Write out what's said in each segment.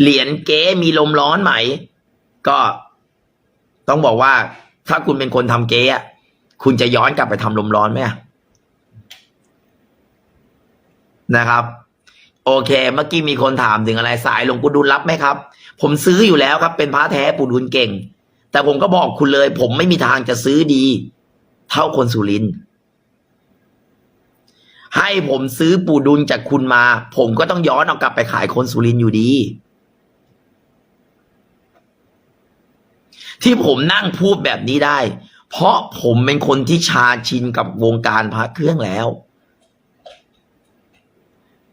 เหรียญเก๊มีลมร้อนไหม ก็ต้องบอกว่า ถ้าคุณเป็นคนทำเก๊อะคุณจะย้อนกลับไปทำลมร้อนไหมนะครับ โอเค เมื่อกี้มีคนถามถึงอะไรสายหลวงปู่ดุลรับไหมครับ ผมซื้ออยู่แล้วครับ เป็นพระแท้ปู่ดุลเก่ง แต่ผมก็บอกคุณเลย ผมไม่มีทางจะซื้อดี เท่าคนสุรินให้ผมซื้อปู่ดุลจากคุณมา ผมก็ต้องย้อนเอากลับไปขายคนสุรินอยู่ดี ที่ผมนั่งพูดแบบนี้ได้ เพราะผมเป็นคนที่ชาชินกับวงการพระเครื่องแล้ว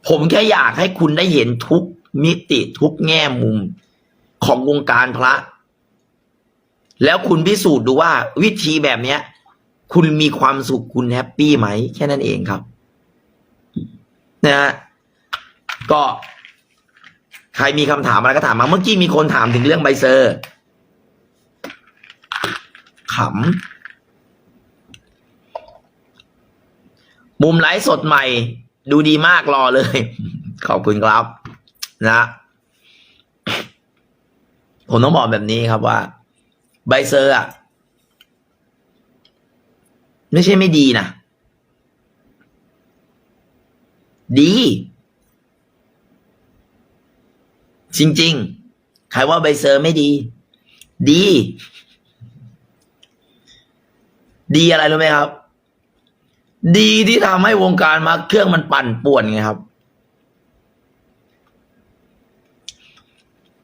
ผมแค่อยากให้คุณได้เห็นทุกมิติทุกแง่มุมของวงการพระ แล้วคุณพิสูจน์ดูว่าวิธีแบบเนี้ย คุณมีความสุขคุณแฮปปี้ไหม แค่นั้นเองครับ นะฮะก็ใครมีคำถามอะไรก็ถามมา เมื่อกี้มีคนถามถึงเรื่องใบเซอร์ ขำ มุมไลฟ์สดใหม่ ดูดีมากรอเลย ขอบคุณครับ นะ ผมต้องบอกแบบนี้ครับว่า ใบเซอร์อะไม่ใช่ไม่ดีนะ ดี จริง ๆ ใครว่าใบเซอร์ไม่ดี ดี ดีอะไรรู้ไหมครับ ดีที่ทำให้วงการมาเครื่องมันปั่นป่วนไงครับ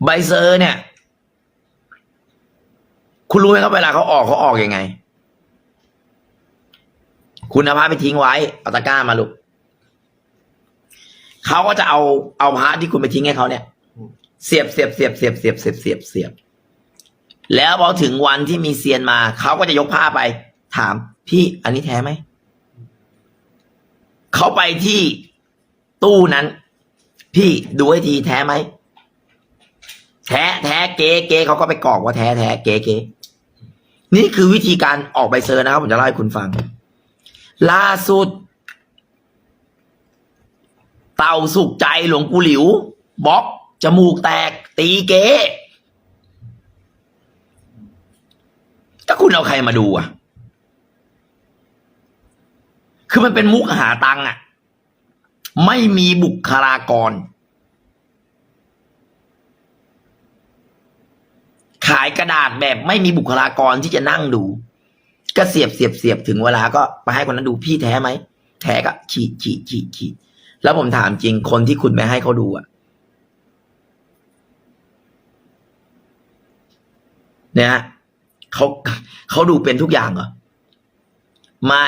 ใบเซอร์เนี่ย คุณรู้ไหมครับเวลาเขาออกเขาออกยังไง คุณเอาพระไปทิ้งไว้เอาตะกร้ามาลูกเขาก็จะเอาเอาพระที่คุณไปทิ้งให้เขาเนี่ย เสียบเสียบเสียบเสียบเสียบเสียบเสียบเสียบแล้วพอถึงวันที่มีเซียนมาเขาก็จะยกผ้าไป ถามพี่อันนี้แท้ไหม เขาไปที่ตู้นั้น พี่ดูให้ทีแท้ไหม แท้แท้เก๊เก๊เขาก็ไปกรอกว่าแท้แท้เก๊เก๊นี่คือวิธีการออกใบเซอร์นะครับ ผมจะเล่าให้คุณฟัง ล่าสุด เต่าสุขใจหลวงปู่หลิวบล็อกจมูกแตก ตีเก๊ถ้าคุณเอาใครมาดูอะ คือมันเป็นมุกหาตังค์อะ ไม่มีบุคลากร ขายกระดาษแบบไม่มีบุคลากรที่จะนั่งดู ก็เสียบเสียบเสียบถึงเวลาก็ไปให้คนนั้นดูพี่แท้ไหม แท้ก็ขีดขีดขีดขีดแล้วผมถามจริงคนที่คุณไม่ให้เขาดูอะเนี่ยเขาเขาดูเป็นทุกอย่างเหรอไม่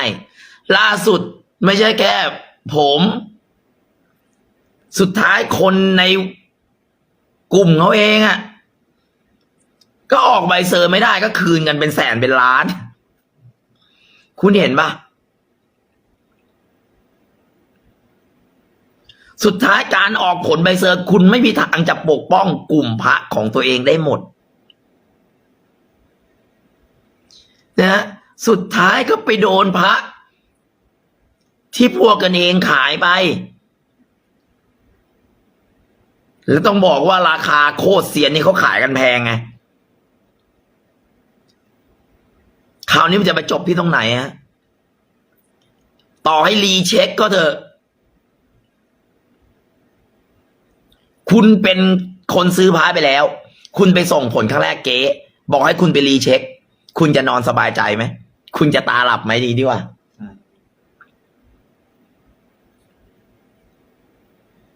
ล่าสุดไม่ใช่แค่ผม สุดท้ายคนในกลุ่มเขาเองอะ่ะ ก็ออกใบเซอร์ไม่ได้ก็คืนกันเป็นแสนเป็นล้าน คุณเห็นปะสุดท้ายการออกผลใบเซอร์ คุณไม่มีทางจะปกป้องกลุ่มพระของตัวเองได้หมดนะฮะสุดท้ายก็ไปโดนพระ ที่พวกกันเองขายไป แล้วต้องบอกว่าราคาโคตรเสียนนี่เขาขายกันแพงไงคราวนี้มันจะไปจบที่ตรงไหนฮะต่อให้รีเช็คก็เถอะ คุณเป็นคนซื้อพายไปแล้ว คุณไปส่งผลครั้งแรกเก๊บอกให้คุณไปรีเช็ค คุณจะนอนสบายใจไหม คุณจะตาหลับไหมดีดีว่า ใช่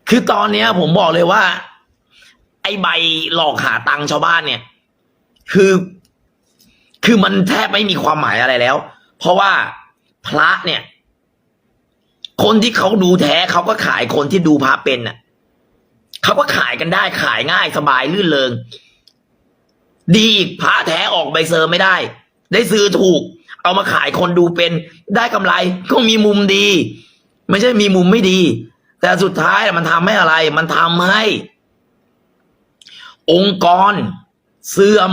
คือตอนเนี้ย ผมบอกเลยว่า ไอ้ใบหลอกหาตังค์ชาวบ้านเนี่ย คือ คือมันแทบไม่มีความหมายอะไรแล้ว เพราะว่าพระเนี่ย คนที่เขาดูแท้เขาก็ขายคนที่ดูพระเป็นน่ะเขาก็ขายกันได้ขายง่ายสบายลื่นเริงดีอีกพระแท้ออกใบเซอร์ไม่ได้ ได้ซื้อถูก เอามาขายคนดูเป็น ได้กำไรก็มีมุมดี ไม่ใช่มีมุมไม่ดี แต่สุดท้ายมันทำให้อะไร มันทำให้ องค์กร เสื่อม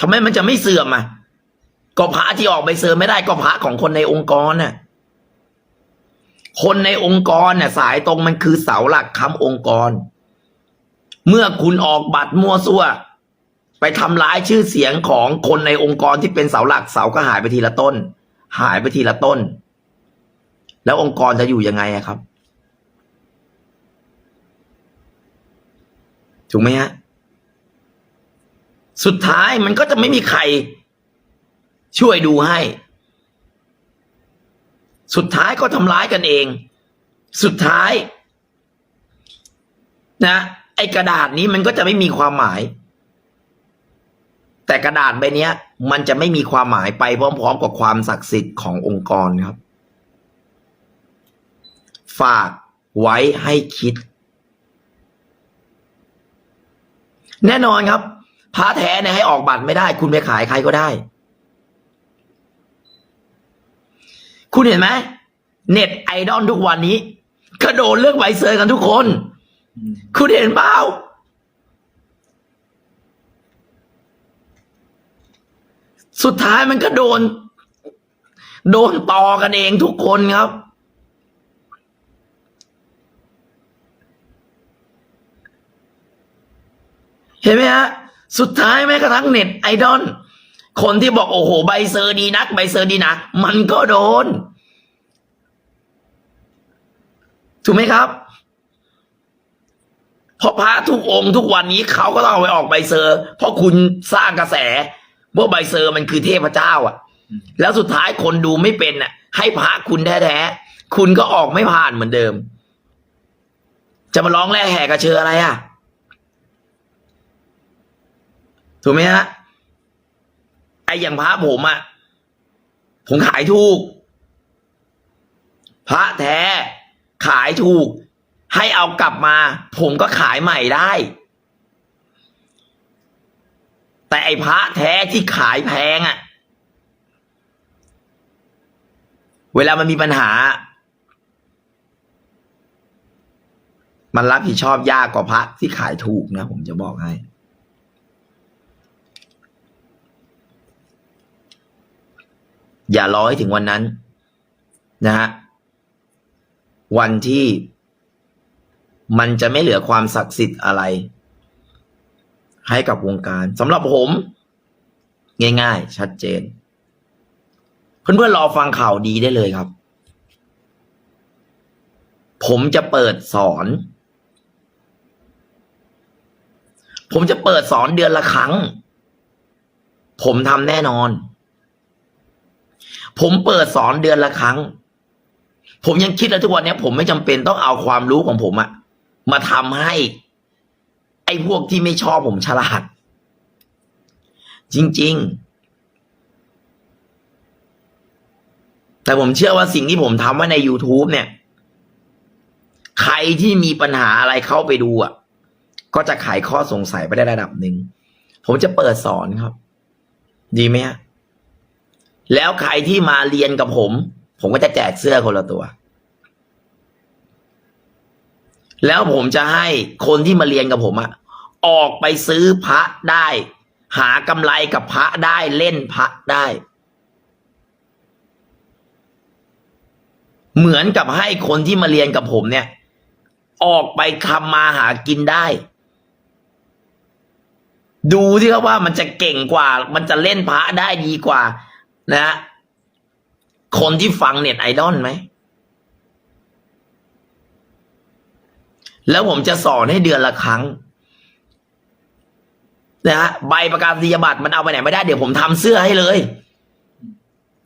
ทำไมมันจะไม่เสื่อมอะก็พระที่ออกใบเซอร์ไม่ได้ก็พระของคนในองค์กรน่ะคนในองค์กรน่ะ สายตรงมันคือเสาหลักค้ำองค์กร เมื่อคุณออกบัตรมั่วซั่ว ไปทำร้ายชื่อเสียงของคนในองค์กรที่เป็นเสาหลักเสาก็หายไปทีละต้น หายไปทีละต้น แล้วองค์กรจะอยู่ยังไงครับ ถูกไหมฮะสุดท้ายมันก็จะไม่มีใคร ช่วยดูให้ สุดท้ายก็ทำร้ายกันเอง สุดท้าย นะ ไอกระดาษนี้มันก็จะไม่มีความหมาย แต่กระดาษใบเนี้ยมันจะไม่มีความหมายไปพร้อม ๆ กับความศักดิ์สิทธิ์ขององค์กรครับ ฝากไว้ให้คิด แน่นอนครับพระแท้เนี่ยให้ออกบัตรไม่ได้ คุณไปขายใครก็ได้ คุณเห็นไหมเน็ตไอดอลทุกวันนี้กระโดดเรื่องใบเซอร์กันทุกคน คุณเห็นเปล่าสุดท้ายมันก็โดน โดนต่อกันเองทุกคนครับ เห็นไหมฮะสุดท้ายแม้กระทั่งเน็ตไอดอลคนที่บอกโอ้โห ใบเซอร์ดีนัก ใบเซอร์ดีนะมันก็โดน ถูกไหมครับเพราะพระทุกองค์ทุกวันนี้เขาก็ต้องเอาไปออกใบเซอร์ เพราะคุณสร้างกระแสว่าใบเซอร์มันคือเทพเจ้า อะ แล้วสุดท้ายคนดูไม่เป็นอะ ให้พระคุณแท้ๆคุณก็ออกไม่ผ่านเหมือนเดิม จะมาร้องแร่แห่กระเชออะไรอะ ถูกไหมฮะไออย่างพระผมอะผมขายถูก พระแท้ ขายถูก ให้เอากลับมา ผมก็ขายใหม่ได้ แต่ไอพระแท้ที่ขายแพงอะเวลามันมีปัญหา มันรับผิดชอบยากกว่าพระที่ขายถูกนะ ผมจะบอกให้ อย่ารอให้ถึงวันนั้นนะฮะวันที่มันจะไม่เหลือความศักดิ์สิทธิ์อะไร ให้กับวงการสำหรับผม ง่ายๆ ชัดเจน เพื่อนๆรอฟังข่าวดีได้เลยครับ ผมจะเปิดสอน ผมจะเปิดสอนเดือนละครั้ง ผมทำแน่นอน ผมเปิดสอนเดือนละครั้ง ผมยังคิดแล้วทุกวันนี้ผมไม่จำเป็นต้องเอาความรู้ของผมอะมาทำให้ ไอ้พวกที่ไม่ชอบผมฉลาด จริง ๆ แต่ผมเชื่อว่าสิ่งที่ผมทำไว้ใน YouTube เนี่ย ใครที่มีปัญหาอะไรเข้าไปดูอะก็จะไขข้อสงสัยไปได้ระดับหนึ่ง ผมจะเปิดสอนครับ ดีไหมฮะ แล้วใครที่มาเรียนกับผม ผมก็จะแจกเสื้อคนละตัว แล้วผมจะให้คนที่มาเรียนกับผมอะออกไปซื้อพระได้ หากำไรกับพระได้เล่นพระได้ เหมือนกับให้คนที่มาเรียนกับผมเนี่ย ออกไปทำมาหากินได้ ดูที่ครับว่ามันจะเก่งกว่า มันจะเล่นพระได้ดีกว่า นะฮะคนที่ฟังเน็ตไอดอลไหม แล้วผมจะสอนให้เดือนละครั้งนะฮะใบประกาศนียบัตรมันเอาไปไหนไม่ได้เดี๋ยวผมทำเสื้อให้เลย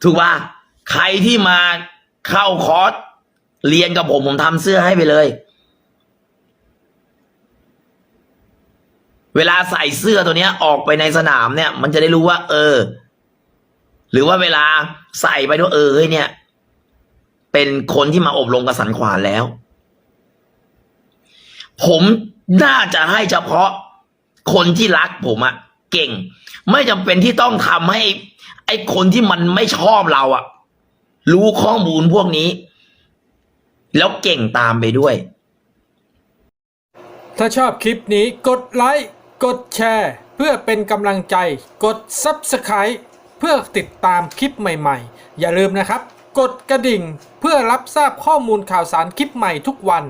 ถูกป่ะใครที่มาเข้าคอร์สเรียนกับผมผมทำเสื้อให้ไปเลย เวลาใส่เสื้อตัวเนี้ย ออกไปในสนามเนี่ย มันจะได้รู้ว่า เออ หรือว่าเวลาใส่ไปด้วยเออเนี่ย เป็นคนที่มาอบรมกระสันขวานแล้ว ผมน่าจะให้เฉพาะคนที่รักผมอะเก่ง ไม่จำเป็นที่ต้องทำให้ ไอ้คนที่มันไม่ชอบเราอะรู้ข้อมูลพวกนี้ แล้วเก่งตามไปด้วย ถ้าชอบคลิปนี้กดไลค์กดแชร์ เพื่อเป็นกำลังใจ กด Subscribe เพื่อติดตามคลิปใหม่ๆ อย่าลืมนะครับ กดกระดิ่งเพื่อรับทราบข้อมูลข่าวสารคลิปใหม่ทุกวัน